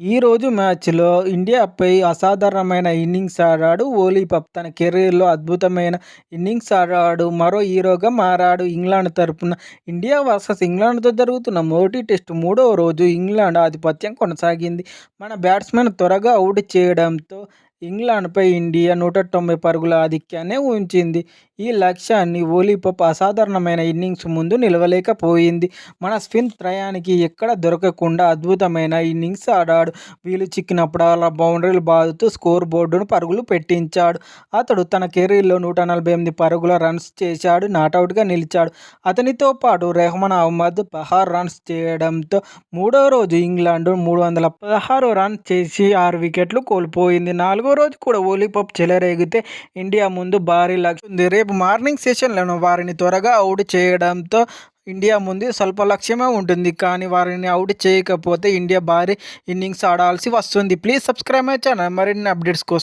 ఈరోజు మ్యాచ్‌లో ఇండియాపై అసాధారణమైన ఇన్నింగ్స్ ఆడాడు ఓలీపప్. తన కెరీర్‌లో అద్భుతమైన ఇన్నింగ్స్ ఆడాడు. మరో హీరోగా మారాడు. ఇంగ్లాండ్ తరపున ఇండియా వర్సెస్ ఇంగ్లాండ్‌తో జరుగుతున్న మొదటి టెస్ట్ మూడవ రోజు ఇంగ్లాండ్ ఆధిపత్యం కొనసాగింది. మన బ్యాట్స్‌మెన్ త్వరగా అవుట్ చేయడంతో ఇంగ్లాండ్‌పై ఇండియా నూట తొంభై పరుగుల ఆధిక్యాన్ని ఉంచింది. ఈ లక్ష్యాన్ని ఓలీపప్ అసాధారణమైన ఇన్నింగ్స్ ముందు నిలవలేకపోయింది. మన స్పిన్ త్రయానికి ఎక్కడ దొరకకుండా అద్భుతమైన ఇన్నింగ్స్ ఆడాడు. వీలు చిక్కినప్పుడల్లా బౌండరీలు బాదుతూ స్కోర్ బోర్డును పరుగులు పెట్టించాడు. అతడు తన కెరీర్‌లో నూట నలభై ఎనిమిది పరుగుల రన్స్ చేశాడు. నాటౌట్‌గా నిలిచాడు. అతనితో పాటు రెహమాన్ అహ్మద్ పహార్ రన్స్ చేయడంతో మూడో రోజు ఇంగ్లాండ్ మూడు వందల పదహారు రన్స్ చేసి ఆరు వికెట్లు కోల్పోయింది. నాలుగో రోజు కూడా ఓలీపప్ చెలరేగితే ఇండియా ముందు భారీ లక్ష్యం ఉంది. రేపు మార్నింగ్ సెషన్లను వారిని త్వరగా అవుట్ చేయడంతో ఇండియా ముందు స్వల్ప లక్ష్యమే ఉంటుంది. కానీ వారిని అవుట్ చేయకపోతే ఇండియా భారీ ఇన్నింగ్స్ ఆడాల్సి వస్తుంది. ప్లీజ్ సబ్స్క్రైబ్ మై ఛానల్ మరిన్ని అప్డేట్స్ కోసం.